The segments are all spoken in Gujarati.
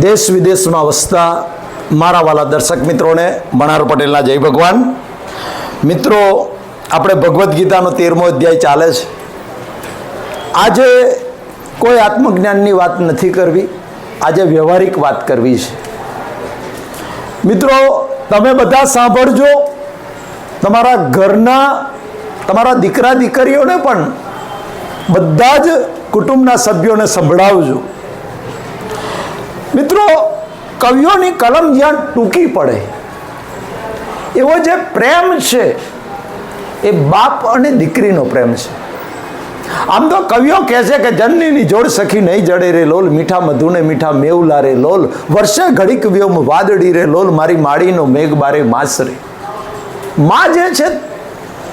દેશ વિદેશમાં વસતા મારા વાલા દર્શક મિત્રોને મણાર પટેલના જય ભગવાન. મિત્રો, આપણે ભગવદ્ ગીતાનો તેરમો અધ્યાય ચાલે છે. આજે કોઈ આત્મજ્ઞાનની વાત નથી કરવી, આજે વ્યવહારિક વાત કરવી છે. મિત્રો, તમે બધા સાંભળજો, તમારા ઘરના, તમારા દીકરા દીકરીઓને પણ બધા જ કુટુંબના સભ્યોને સંભળાવજો. મિત્રો, કવિઓની કલમ જ્યાં ટૂંકી પડે, એવો જે પ્રેમ છે, એ બાપ અને દીકરીનો પ્રેમ છે. આમ તો કવિઓ કહે છે કે જનનીની જોડ સખી નહીં જડે રે લોલ, મીઠા મધુને મીઠા મેવલા રે લોલ, વર્ષે ઘડીક વ્યોમ વાદળી રે લોલ, મારી માળીનો મેઘ બારે માસરે માં જે છે,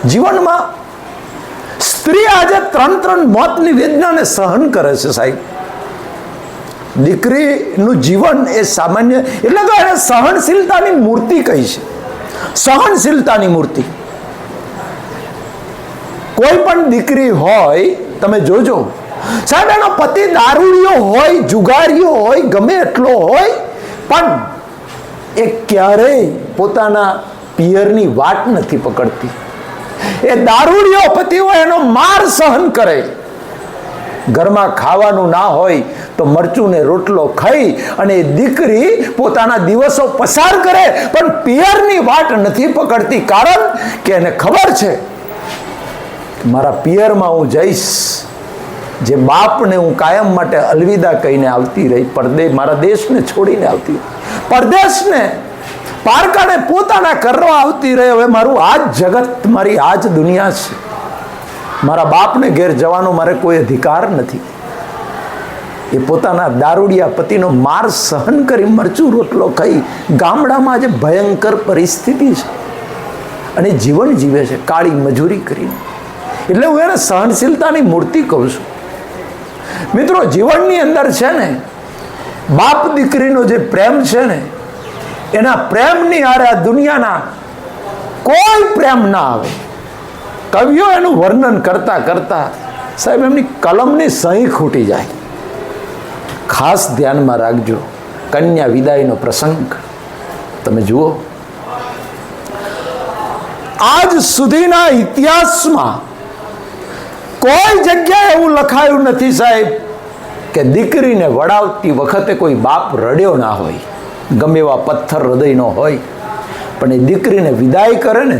જીવનમાં સ્ત્રી આજે ત્રણ ત્રણ મોતની વેદનાને સહન કરે છે સાહેબ. દીકરીનું જીવન એ સામાન્ય, એટલે તો એને સહનશીલતાની મૂર્તિ કહી છે. સહનશીલતાની મૂર્તિ. કોઈ પણ દીકરી હોય, તમે જોજો. સાહેબ, એનો પતિ દારૂડિયો હોય જુગારીઓ હોય, ગમે એટલો હોય, પણ એ ક્યારેય પોતાના પિયરની વાત નથી પકડતી. એ દારૂડિયો પતિ હોય, એનો માર સહન કરે. ઘરમાં ખાવાનું ના હોય તો મરચું ને રોટલો ખાઈ અને દીકરી પોતાના દિવસો પસાર કરે, પણ પિયરની વાટ નથી પકડતી. કારણ કે એને ખબર છે મારા પિયરમાં હું જઈશ, જે બાપને હું કાયમ માટે અલવિદા કહીને આવતી રહી, પરદે, મારા દેશને છોડીને આવતી પરદેશને પારકાને પોતાના કરવા આવતી રહી. હવે મારું આ જ જગત, મારી આ જ દુનિયા છે. મારા બાપને ઘેર જવાનો મારે કોઈ અધિકાર નથી. એ પોતાના દારૂડિયા પતિનો માર સહન કરી મરચું રોટલો ખાઈ ગામડામાં જે ભયંકર પરિસ્થિતિ છે. અને જીવન જીવે છે, કાળી મજૂરી કરીને. એટલે હું એને સહનશીલતાની મૂર્તિ કહું છું. મિત્રો, જીવનની અંદર છે ને, બાપ દીકરીનો જે પ્રેમ છે ને, એના પ્રેમની આરે આ દુનિયાના કોઈ પ્રેમ ના આવે. કવિઓ એનું વર્ણન કરતા કરતા સાહેબ, એમની કલમની સહી ખૂટી જાય. ખાસ ધ્યાનમાં રાખજો. કન્યા વિદાયનો પ્રસંગ. તમે જુઓ. આજ સુધીના ઇતિહાસમાં કોઈ જગ્યાએ એવું લખાયું નથી સાહેબ કે દીકરીને વડાવતી વખતે કોઈ બાપ રડ્યો ના હોય, ગમે એવા પથ્થર હૃદયનો હોય, પણ એ દીકરીને વિદાય કરે ને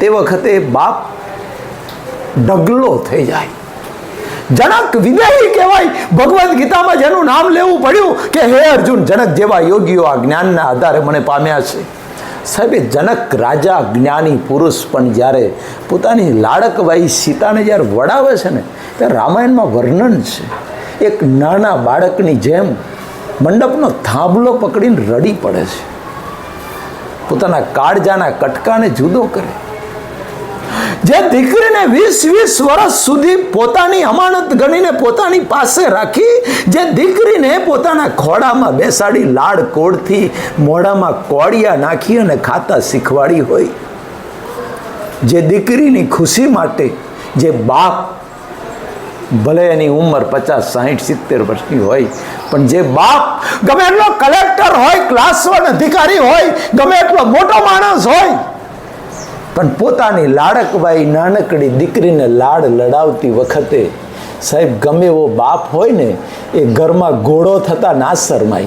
તે વખતે બાપ ઢગલો થઈ જાય. જનક વિદેહી કહેવાય. ભગવદ્ ગીતામાં જેનું નામ લેવું પડ્યું કે હે અર્જુન, જનક જેવા યોગીઓ આ જ્ઞાનના આધારે મને પામ્યા છે. સાહેબ જનક રાજા, જ્ઞાની પુરુષ પણ જ્યારે પોતાની લાડકવાઈ સીતાને જ્યારે વડાવે છે ને, ત્યારે રામાયણમાં વર્ણન છે. એક નાના બાળકની જેમ મંડપનો થાંભલો પકડીને રડી પડે છે. પોતાના કાળજાના કટકાને જુદો કરે. જે દીકરીને વીસ વીસ વર્ષ સુધી પોતાની અમાનત ગણીને પોતાની પાસે રાખી, જે દીકરીને પોતાના ખોડામાં બેસાડી લાડ કોડથી મોઢામાં કોડિયા નાખી અને ખાતા શીખવાડી હોય. જે દીકરીની ખુશી માટે જે બાપ ભલે એની ઉંમર પચાસ, સાહીઠ, સિત્તેર વર્ષની હોય, પણ જે બાપ ગમે એટલો કલેક્ટર હોય ક્લાસ વન અધિકારી હોય, ગમે એટલો મોટો માણસ હોય પણ પોતાની લાડકબાઈ નાનકડી દીકરીને લાડ લડાવતી વખતે, સાહેબ, ગમે એવો બાપ હોય ને, એ ઘરમાં ઘોડો થતા ના શરમાય.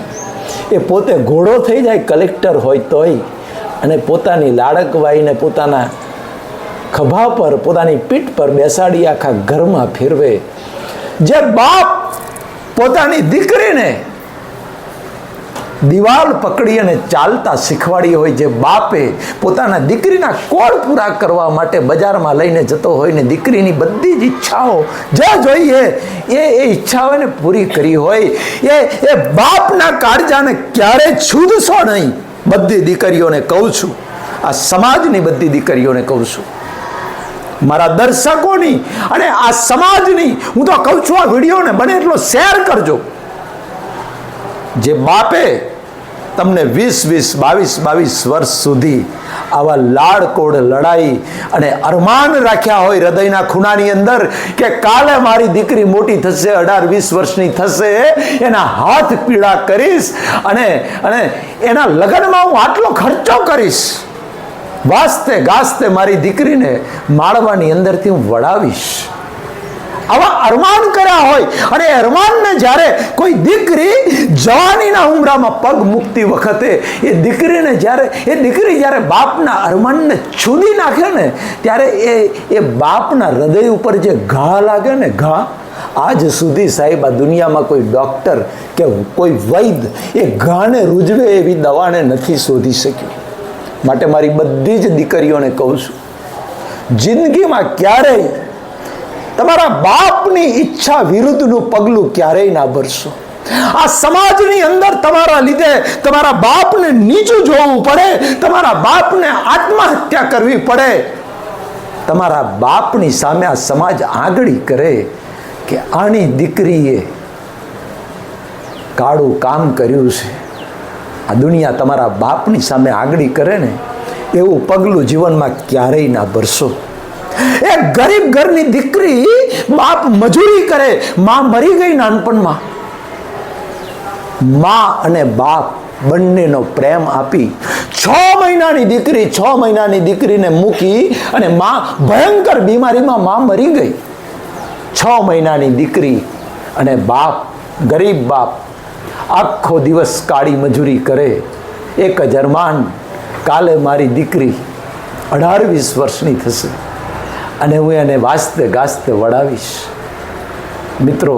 એ પોતે ઘોડો થઈ જાય, કલેક્ટર હોય તોય, અને પોતાની લાડકવાઈને પોતાના ખભા પર, પોતાની પીઠ પર બેસાડી આખા ઘરમાં ફેરવે. જે બાપ પોતાની દીકરીને દિવાલ પકડી અને ચાલતા શીખવાડી હોય જે બાપે પોતાના દીકરીના કોળ પૂરા કરવા માટે બજારમાં લઈને જતો હોય ને દીકરીની બધી જ ઈચ્છાઓ જે જોઈએ, એ એ ઈચ્છાઓને પૂરી કરી હોય. એ એ બાપના કાળજાને ક્યારે છૂદશો નહીં. બધી દીકરીઓને કહું છું. આ સમાજની બધી દીકરીઓને કહું છું. મારા દર્શકોની અને આ સમાજની, હું તો કહું છું આ વિડીયોને બને એટલો શેર કરજો. જે બાપે તમને વીસ વીસ, બાવીસ બાવીસ વર્ષ સુધી આવા લાડકોડ લડાઈ અને અરમાન રાખ્યા હોય હૃદયના ખૂણાની અંદર કે કાલે મારી દીકરી મોટી થશે, અઢાર, વીસ વર્ષની થશે, એના હાથ પીળા કરીશ અને અને એના લગ્નમાં હું આટલો ખર્ચો કરીશ. વાસ્તે ગાસ્તે મારી દીકરીને માળવાની અંદરથી હું વડાવીશ આવા અરમાન કર્યા હોય અને અરમાનને જ્યારે કોઈ દીકરી જવાનીના ઉમરામાં પગ મૂકતી વખતે એ દીકરીને જ્યારે, એ દીકરી જ્યારે બાપના અરમાનને છૂદી નાખે ને, ત્યારે એ એ બાપના હૃદય ઉપર જે ઘા લાગે ને ઘા, આજ સુધી સાહેબ આ દુનિયામાં કોઈ ડૉક્ટર કે કોઈ વૈદ એ ઘાને રૂજવે એવી દવાને નથી શોધી શક્યું. માટે મારી બધી જ દીકરીઓને કહું છું, જિંદગીમાં ક્યારેય તમારા બાપની ઈચ્છા વિરુદ્ધનું પગલું ક્યારેય ના ભરશો. આ સમાજની અંદર તમારા લીધે તમારા બાપને નીચું જોવું પડે, તમારા બાપને આત્મહત્યા કરવી પડે. તમારા બાપની સામે આ સમાજ આંગળી કરે કે આની દીકરીએ કાળું કામ કર્યું છે. આ દુનિયા તમારા બાપની સામે આંગળી કરે ને, એવું પગલું જીવનમાં ક્યારેય ના ભરશો. એ ગરીબ ઘરની દીકરી બાપ મજૂરી કરે, માં મરી ગઈ નાનપણમાં. માં અને બાપ બંનેનો પ્રેમ આપી છ મહિનાની દીકરી, છ મહિનાની દીકરીને મૂકી અને માં ભયંકર બીમારીમાં માં મરી ગઈ. છ મહિનાની દીકરી અને બાપ, ગરીબ બાપ આખો દિવસ કાળી મજૂરી કરે. એક જ કાલે મારી દીકરી અઢાર વીસ વર્ષની થશે. અને હું એને વાસ્તે ગાસ્તે વડાવીશ મિત્રો,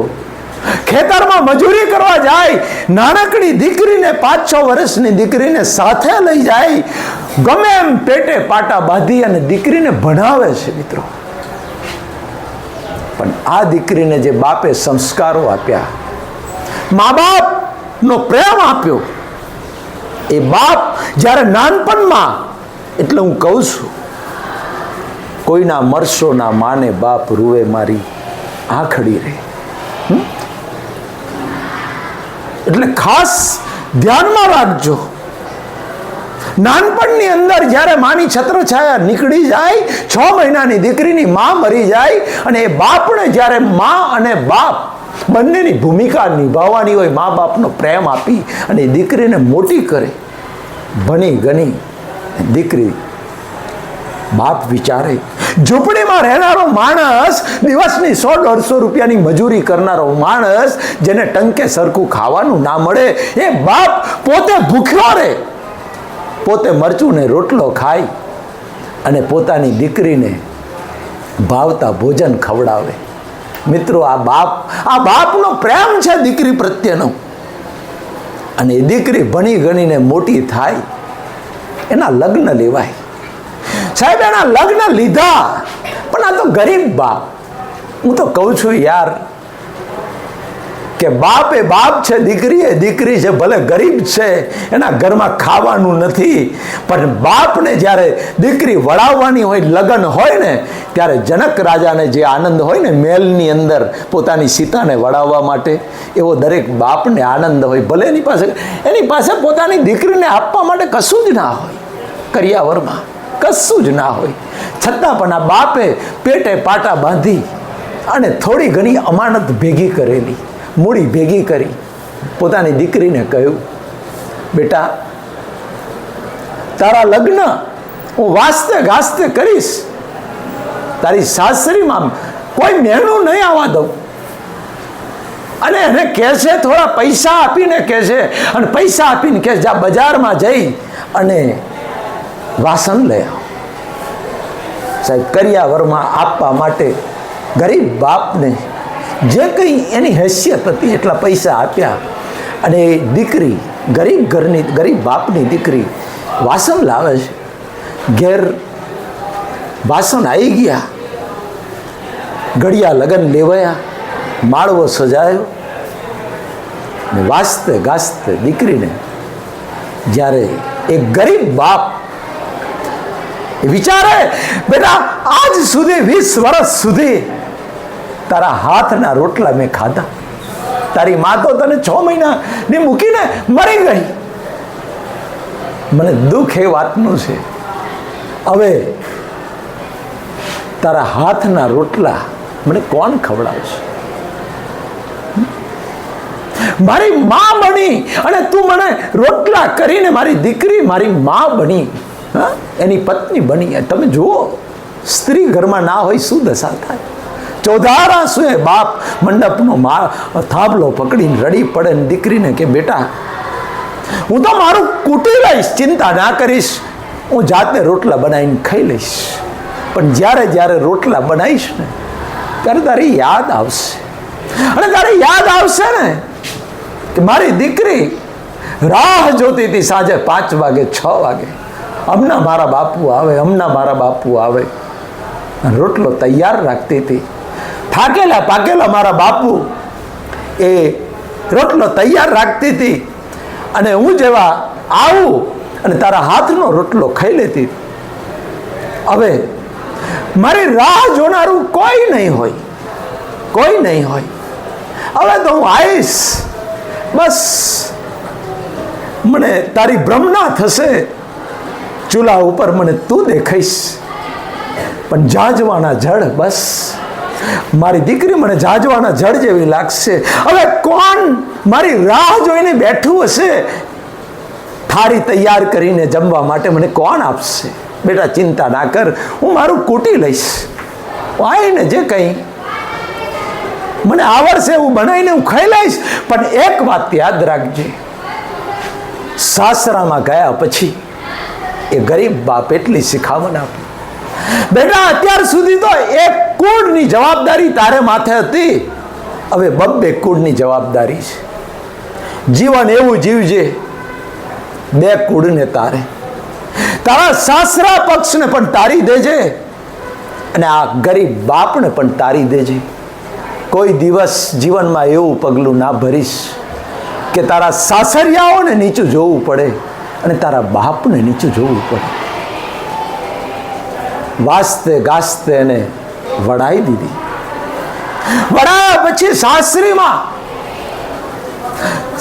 ખેતરમાં મજૂરી કરવા જાય, નાનકડી દીકરીને પાંચ છ વર્ષની દીકરીને સાથે લઈ જાય, ગમે એમ પેટે પાટા બાંધી અને દીકરીને ભણાવે છે મિત્રો. પણ આ દીકરીને જે બાપે સંસ્કારો આપ્યા મા બાપનો પ્રેમ આપ્યો, એ બાપ જ્યારે નાનપણમાં, એટલે હું કહું છું કોઈના મરશોના માને બાપ રૂવે મારી આંખડી રે? એટલે ખાસ ધ્યાનમાં રાખજો નાનપણની અંદર જ્યારે માની છત્રછાયા નીકળી જાય, છ મહિનાની દીકરીની મા મરી જાય અને એ બાપને જ્યારે મા અને બાપ બંનેની ભૂમિકા નિભાવવાની હોય, મા બાપનો પ્રેમ આપી અને દીકરીને મોટી કરે, ભણી ગણી દીકરી બાપ વિચારે, ઝૂંપડીમાં રહેનારો માણસ દિવસની સો દોઢસો રૂપિયાની મજૂરી કરનારો માણસ જેને ટંકે સરખું ખાવાનું ના મળે, એ બાપ પોતે ભૂખ્યો રહે પોતે મરચું રોટલો ખાય અને પોતાની દીકરીને ભાવતા ભોજન ખવડાવે. મિત્રો, આ બાપ, આ બાપનો પ્રેમ છે દીકરી પ્રત્યેનો. અને એ દીકરી ભણી ગણીને મોટી થાય, એના લગ્ન લેવાય. સાહેબ, એના લગ્ન લીધા. પણ આ તો ગરીબ બાપ. હું તો કહું છું યાર કે બાપ એ બાપ છે દીકરી એ દીકરી છે, ભલે ગરીબ છે, એના ઘરમાં ખાવાનું નથી. પણ બાપને જ્યારે દીકરી વળાવવાની હોય, લગ્ન હોય ને, ત્યારે જનક રાજાને જે આનંદ હોય ને, મેલની અંદર પોતાની સીતાને વળાવવા માટે, એવો દરેક બાપને આનંદ હોય. ભલે એની પાસે એની પાસે પોતાની દીકરીને આપવા માટે કશું જ ના હોય. કરિયાવરમાં. કશું જ ના હોય. છતાં પણ આ બાપે પેટે પાટા બાંધી અને થોડી ઘણી અમાનત ભેગી કરેલી, મૂડી ભેગી કરી. પોતાની દીકરીને કહ્યું, બેટા, તારા લગ્ન હું વાસ્તે ગાસ્તે કરીશ. તારી સાસરીમાં કોઈ મહેણું નહીં આવવા દઉં. અને એને કહે છે, થોડા પૈસા આપીને કહે છે. અને પૈસા આપીને કહે છે બજારમાં જઈ અને વાસણ આવ સાહેબ, કરિયાવરમાં આપવા માટે ગરીબ બાપને જે કંઈ એની હેસિયત હતી, એટલા પૈસા આપ્યા અને એ દીકરી, ગરીબ ઘરની, ગરીબ બાપની દીકરી વાસણ લાવે છે. ઘેર વાસણ આવી ગયા. ઘડિયા લગન લેવાયા, માળવો સજાયો ને વાસ્તે ગાસ્તે દીકરીને જ્યારે એક ગરીબ બાપ વિચારે બેટા, આજ સુધી, વીસ વર્ષ સુધી તારા હાથના રોટલા મેં ખાધા. તારી મા તો તને છ મહિનાની મૂકીને મરી ગઈ. મને દુઃખ એ વાતનું છે. હવે તારા હાથના રોટલા મને કોણ ખવડાવશે? મારી મા બની અને તું મને રોટલા કરીને મારી દીકરી મારી મા બની. હા? એની પત્ની બની તમે જુઓ, સ્ત્રી ઘરમાં ના હોય શું દશા થાય? ચોધારા આંસુએ બાપ મંડપનો મા થાંભલો પકડીને રડી પડે ને દીકરીને કે, બેટા, હું તો મારું કૂટી લઈશ ચિંતા ના કરીશ. હું જાતે રોટલા બનાવીને ખાઈ લઈશ. પણ જ્યારે જ્યારે રોટલા બનાવીશ ને, ત્યારે તારી યાદ આવશે. અને તારે યાદ આવશે ને, કે મારી દીકરી રાહ જોતી હતી સાંજે પાંચ વાગે, છ વાગે. હમણાં મારા બાપુ આવે હમણાં મારા બાપુ આવે. રોટલો તૈયાર રાખતી હતી. થાકેલા પાકેલા મારા બાપુ એ રોટલો તૈયાર રાખતી હતી. અને હું જેવા આવું અને તારા હાથનો રોટલો ખાઈ લેતી. હવે મારી રાહ જોનારું કોઈ નહીં હોય. કોઈ નહીં હોય. હવે તો હું આવીશ બસ. મને તારી ભ્રમણા થશે. ચૂલા ઉપર મને તું દેખાઈશ. પણ જાજવાના જળ બસ. મારી દીકરી મને જાજવાના જળ જેવી લાગશે. હવે કોણ મારી રાહ જોઈને બેઠું હશે? થાળી તૈયાર કરીને જમવા માટે મને કોણ આપશે? બેટા, ચિંતા ના કર. હું મારું કૂટી લઈશ. આવીને જે કંઈ. મને આવડશે એવું બનાવીને હું ખાઈ લઈશ. પણ એક વાત યાદ રાખજે. સાસરામાં ગયા પછી એ ગરીબ બાપ એટલી શિખામણ આપી. બેટા, અત્યાર સુધી તો એક કુળની જવાબદારી તારે માથે હતી. હવે બબ્બે કુળની જવાબદારી છે. જીવન એવું જીવજે, બે કુળને તારે. તારા સાસરા પક્ષને પણ તારી દેજે અને આ ગરીબ બાપને પણ તારી દેજે. કોઈ દિવસ જીવનમાં એવું પગલું ના ભરીશ કે તારા સાસરિયાઓને નીચું જોવું પડે. અને તારા બાપને નીચે જોવું પડે. વાસ્તે ગાસ્તે એને વડાઈ દીધી. વડા પછી સાસરીમાં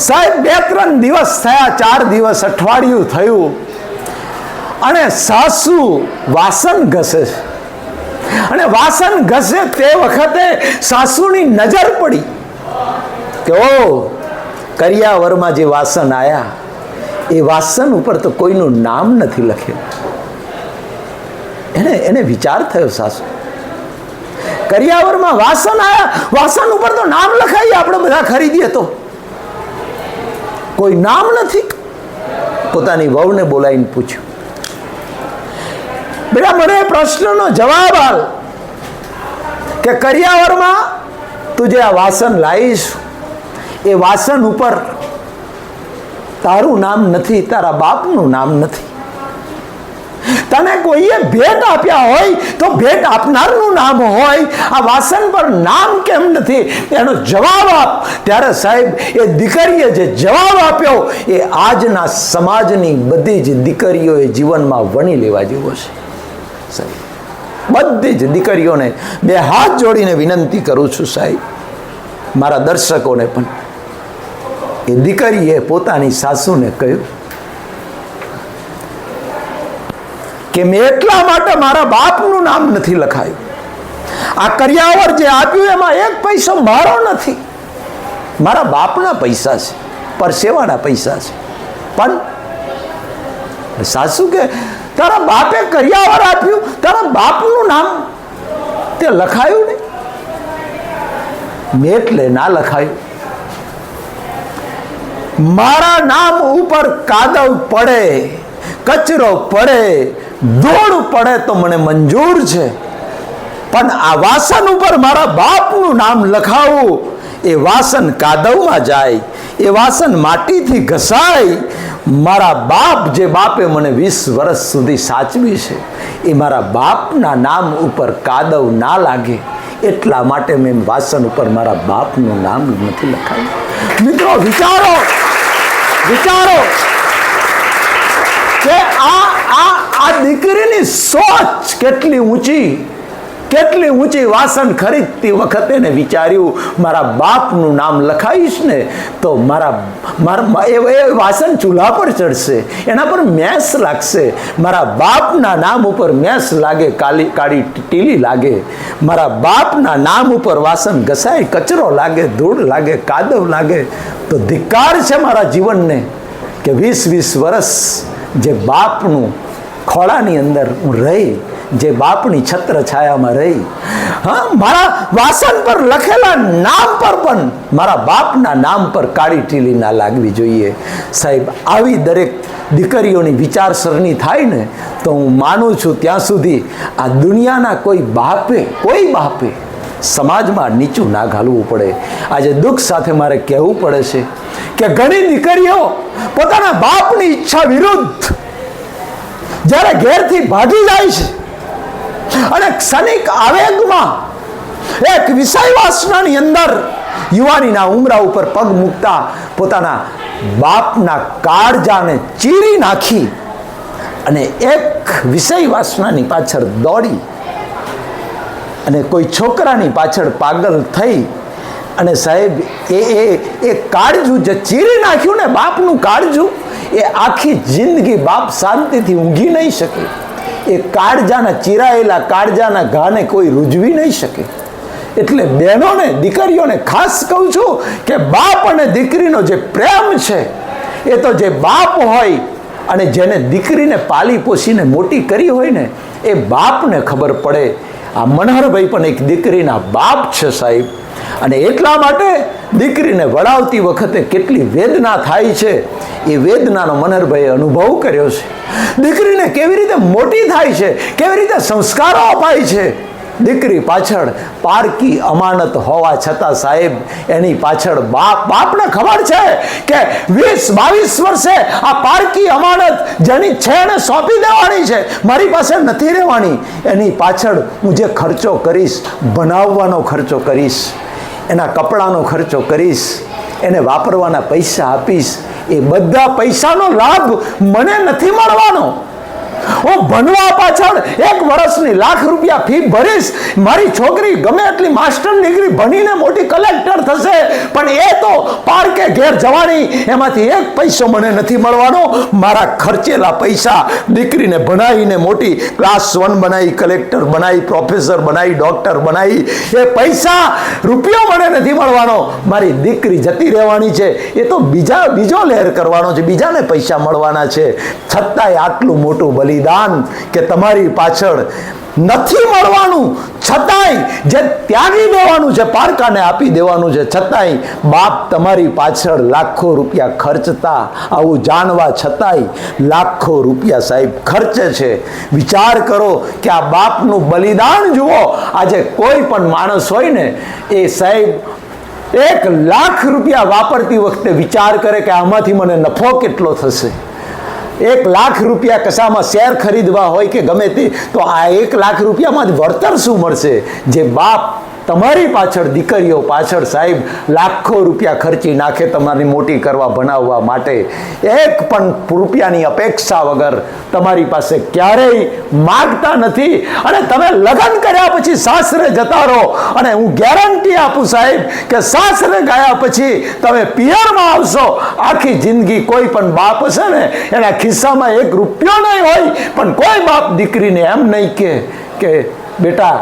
સાહેબ, બે ત્રણ દિવસ થયા, ચાર દિવસ અઠવાડિયું થયું. અને સાસુ વાસણ ઘસે અને વાસણ ઘસે તે વખતે સાસુની નજર પડી કે ઓ કરિયાવરમાં જે વાસણ આયા એ વાસન ઉપર તો કોઈનું નામ નથી લખેલું એને એને વિચાર થયો સાસુ. કરિયાવરમાં વાસન આવ્યા વાસન ઉપર તો નામ લખાઈએ આપણે બધા ખરીદીએ તો. કોઈ નામ નથી. પોતાની વહુને બોલાવીને પૂછ્યું. બેટા, મને પ્રશ્નનો જવાબ આવ કે કરિયાવરમાં તું જે આ વાસન લાવીશ, એ વાસન ઉપર તારું નામ નથી, તારા બાપનું નામ નથી. તને કોઈએ ભેટ આપ્યા હોય તો ભેટ આપનારનું નામ હોય. આ વાસણ પર નામ કેમ નથી? એનો જવાબ આપ. ત્યારે સાહેબ, એ દીકરીએ જે જવાબ આપ્યો, એ આજના સમાજની બધી જ દીકરીઓએ જીવનમાં વણી લેવા જેવો છે. સાહેબ, બધી જ દીકરીઓને બે હાથ જોડીને વિનંતી કરું છું સાહેબ. મારા દર્શકોને પણ. એ દીકરીએ પોતાની સાસુને કહ્યું કે મેં એટલા માટે મારા બાપનું નામ નથી લખાયું. આ કર્યાવર જે આપ્યું એમાં એક પૈસો મારો નથી. મારા બાપના પૈસા છે, પરસેવાના પૈસા છે. પણ સાસુ કે તારા બાપે કર્યાવર આપ્યું, તારા બાપનું નામ તે લખાયું ને મેં એટલે ના લખાયું. મારા નામ ઉપર કાદવ પડે, કચરો પડે ધૂળ પડે તો મને મંજૂર છે. પણ આ વાસન ઉપર મારા બાપનું નામ લખાવું, એ વાસન કાદવમાં જાય, એ વાસન માટીથી ઘસાય, મારા બાપ જે બાપે મને વીસ વર્ષ સુધી સાચવી છે, એ મારા બાપના નામ ઉપર કાદવ ના લાગે. એટલા માટે મેં વાસન ઉપર મારા બાપનું નામ નથી લખાયું. મિત્રો, વિચારો! વિચારો કે આ આ આ દીકરીની સોચ કેટલી ઊંચી કેટલી ઊંચી વાસણ ખરીદતી વખતે એને વિચાર્યું, મારા બાપનું નામ લખાઈશ ને તો મારા મારા એ વાસણ ચૂલા પર ચડશે, એના પર મેસ લાગશે, મારા બાપના નામ ઉપર મેસ લાગે, કાલી, કાળી ટીલી લાગે, મારા બાપના નામ ઉપર વાસણ ઘસાય કચરો લાગે, ધૂળ લાગે, કાદવ લાગે, તો ધિક્કાર છે મારા જીવનને કે વીસ વીસ વર્ષ જે બાપનું ખોળાની અંદર હું રહી જે બાપની છત્ર છાયામાં રહી. હા, મારા વાસણ પર લખેલા નામ પર પણ મારા બાપના નામ પર કાળી ટીલી ના લાગવી જોઈએ. સાહેબ, આવી દરેક દીકરીઓની વિચારસરણી થાય ને, તો હું માનું છું ત્યાં સુધી આ દુનિયાના કોઈ બાપે કોઈ બાપે સમાજમાં નીચું ના ઘાલવું પડે. આજે દુઃખ સાથે મારે કહેવું પડે છે કે ઘણી દીકરીઓ પોતાના બાપની ઈચ્છા વિરુદ્ધ જ્યારે ઘેરથી ભાગી જાય છે અને ક્ષણિક આવેગમાં એક વિષય વાસનાની અંદર યુવાનીના ઉમરા ઉપર પગ મૂકતા પોતાના બાપના કાળજાને ચીરી નાખી અને એક વિષય વાસનાની પાછળ દોડી અને કોઈ છોકરાની પાછળ પાગલ થઈ અને સાહેબ, એ એ એ કાળજું જે ચીરી નાખ્યું ને બાપનું કાળજું, એ આખી જિંદગી બાપ શાંતિથી ઊંઘી નહીં શકે. એ કાળજાના ચીરાયેલા કાળજાના ઘાને કોઈ રૂજવી નહીં શકે. એટલે બહેનોને, દીકરીઓને ખાસ કહું છું કે બાપ અને દીકરીનો જે પ્રેમ છે, એ તો જે બાપ હોય અને જેને દીકરીને પાલી પોસીને મોટી કરી હોય ને, એ બાપને ખબર પડે આ મનહરભાઈ પણ એક દીકરીના બાપ છે સાહેબ. અને એટલા માટે દીકરીને વળાવતી વખતે કેટલી વેદના થાય છે. એ વેદનાનો મનહરભાઈએ અનુભવ કર્યો છે. દીકરીને કેવી રીતે મોટી થાય છે, કેવી રીતે સંસ્કારો અપાય છે દીકરી પાછળ પારકી અમાનત હોવા છતાં સાહેબ, એની પાછળ બાપ, બાપને ખબર છે કે વીસ, બાવીસ વર્ષે આ પારકી અમાનત જેની છે સોંપી દેવાની છે, મારી પાસે નથી રહેવાની. એની પાછળ હું જે ખર્ચો કરીશ, બનાવવાનો ખર્ચો કરીશ, એના કપડાનો ખર્ચો કરીશ, એને વાપરવાના પૈસા આપીશ, એ બધા પૈસાનો લાભ મને નથી મળવાનો. હું ભણવા પાછળ એક વર્ષની લાખ રૂપિયા ફી ભરીશ. મારી છોકરી ગમે એટલી માસ્ટર ડિગ્રી ભણીને મોટી કલેક્ટર થશે, પણ એ તો પાર્કે ઘેર જવાની, એમાંથી એક પૈસો મને નથી મળવાનો. મારા ખર્ચેલા પૈસા દીકરીને ભણાવીને મોટી ક્લાસ વન બનાવી કલેક્ટર બનાવી પ્રોફેસર બનાવી ડોક્ટર બનાવી, એ પૈસા રૂપિયો મને નથી મળવાનો. મારી દીકરી જતી રહેવાની છે. એ તો બીજા, બીજો લહેર કરવાનો છે. બીજાને પૈસા મળવાના છે. છતાંય આટલું મોટું બલિદાન કે તમારી પાછળ નથી મળવાનું, છતાંય જે ત્યાગી દેવાનું છે પારકાને આપી દેવાનું છે છતાંય બાપ તમારી પાછળ લાખો રૂપિયા ખર્ચતા આવું જાણવા છતાંય લાખો રૂપિયા સાહેબ ખર્ચે છે. વિચાર કરો કે આ બાપનું બલિદાન જુઓ, આજે કોઈ પણ માણસ હોય ને, એ સાહેબ એક લાખ રૂપિયા વાપરતી વખતે વિચાર કરે કે આમાંથી મને નફો કેટલો થશે? એક લાખ રૂપિયા કશામાં શેર ખરીદવા હોય કે ગમે તે, તો આ એક લાખ રૂપિયામાં જ વળતર શું મળશે? જે બાપ તમારી પાછળ દીકરીઓ, પાછળ સાહેબ, લાખો રૂપિયા ખર્ચી નાખે તમારી મોટી કરવા ભણાવવા માટે. એક પણ રૂપિયાની અપેક્ષા વગર તમારી પાસે ક્યારેય માગતા નથી. અને તમે લગ્ન કર્યા પછી સાસરે જતા રહો. અને હું ગેરંટી આપું સાહેબ કે સાસરે ગયા પછી તમે પિયરમાં આવશો. આખી જિંદગી કોઈ પણ બાપ હશે ને, એના ખિસ્સામાં એક રૂપિયો નહીં હોય. પણ કોઈ બાપ દીકરીને એમ નહીં કે બેટા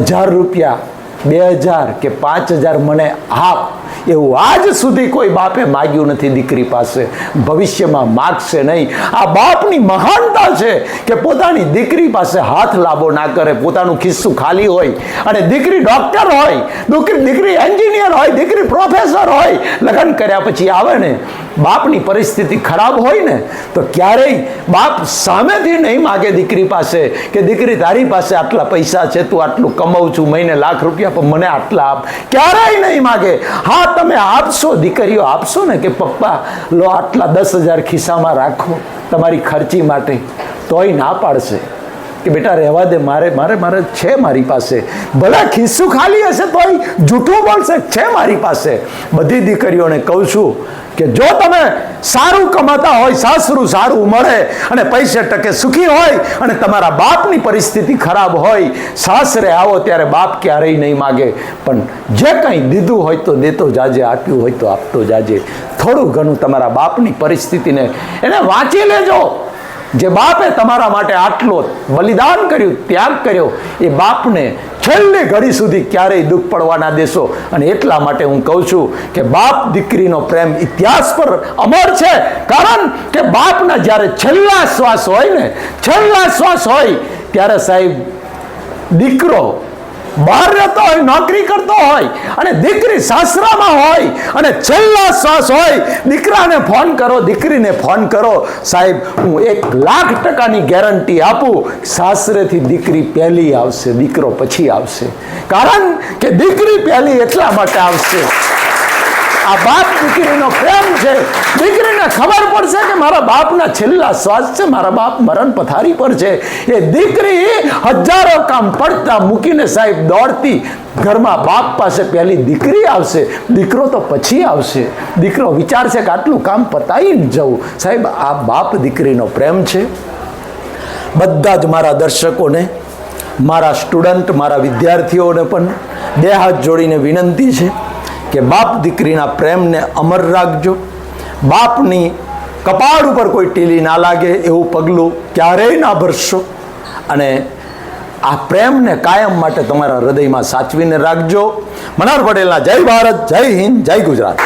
હજાર રૂપિયા બે હજાર કે પાંચ હજાર મને આપ એવું આજ સુધી કોઈ બાપે માગ્યું નથી દીકરી પાસે. ભવિષ્યમાં માગશે નહીં. આ બાપની મહાનતા છે કે પોતાની દીકરી પાસે હાથ લાંબો ના કરે. પોતાનું ખિસ્સું ખાલી હોય અને દીકરી ડૉક્ટર હોય, દીકરી દીકરી એન્જિનિયર હોય, દીકરી પ્રોફેસર હોય, લગ્ન કર્યા પછી આવે ને, બાપની પરિસ્થિતિ ખરાબ હોય ને, તો ક્યારેય બાપ સામેથી નહીં માગે દીકરી પાસે કે દીકરી તારી પાસે આટલા પૈસા છે, તું આટલું કમાવું છું, મહિને લાખ રૂપિયા પણ મને આટલા આપ. ક્યારેય નહીં માગે. હા તમે આપશો? દીકરીઓ આપશો ને કે, પપ્પા, લો આટલા દસ હજાર ખિસ્સામાં રાખો તમારી ખર્ચી માટે, તોય ના પાડશે. કે બેટા, રહેવા દે, મારે મારે મારે છે મારી પાસે. ભલે ખિસ્સું ખાલી હશે તોય, જૂઠું બોલશે, છે મારી પાસે. બધી દીકરીઓને કહું છું કે જો તમે સારું કમાતા હોય, સાસરું સારું મળે અને પૈસે ટકે સુખી હોય અને તમારા બાપની પરિસ્થિતિ ખરાબ હોય, સાસરે આવો ત્યારે બાપ ક્યારેય નહીં માગે. પણ જે કંઈ દીધું હોય તો દેતો જાજે, આપ્યું હોય તો આપતો જાજે. થોડું ઘણું તમારા બાપની પરિસ્થિતિને એને વાંચી લેજો. જે બાપે તમારા માટે આટલો બલિદાન કર્યું, ત્યાગ કર્યો, એ બાપને છેલ્લી ઘડી સુધી ક્યારેય દુઃખ પડવા ના દેશો. અને એટલા માટે હું કહું છું કે બાપ દીકરીનો પ્રેમ ઇતિહાસ પર અમર છે. કારણ કે બાપના જ્યારે છેલ્લા શ્વાસ હોય ને, છેલ્લા શ્વાસ હોય, ત્યારે સાહેબ, દીકરો બહાર રહેતો હોય, નોકરી કરતો હોય અને દીકરી સાસરામાં હોય અને છેલ્લા શ્વાસ હોય, દીકરાને ફોન કરો, દીકરીને ફોન કરો. સાહેબ, હું એક લાખ ટકાની ગેરંટી આપું, સાસરેથી દીકરી પહેલી આવશે, દીકરો પછી આવશે. કારણ કે દીકરી પહેલી એટલા માટે આવશે. આ બાપ દીકરીનો પ્રેમ છે. દીકરીને ખબર પડશે કે મારા બાપના છેલ્લા શ્વાસ છે. મારા બાપ મરણ પથારી પર છે. એ દીકરી હજારો કામ પડતા મૂકીને સાહેબ દોડતી ઘરમાં બાપ પાસે પહેલી દીકરી આવશે. દીકરો તો પછી આવશે. દીકરો વિચારશે કે આટલું કામ પતાવી જવું. સાહેબ, આ બાપ દીકરીનો પ્રેમ છે. બધા જ મારા દર્શકોને, મારા સ્ટુડન્ટ, મારા વિદ્યાર્થીઓને પણ બે હાથ જોડીને વિનંતી છે. કે બાપ દીકરીના પ્રેમને અમર રાખજો. બાપની કપાળ ઉપર કોઈ ટીલી ના લાગે એવું પગલું ક્યારેય ના ભરશો. અને આ પ્રેમને કાયમ માટે તમારા હૃદયમાં સાચવીને રાખજો. મનાર પટેલના જય ભારત, જય હિન્દ, જય ગુજરાત.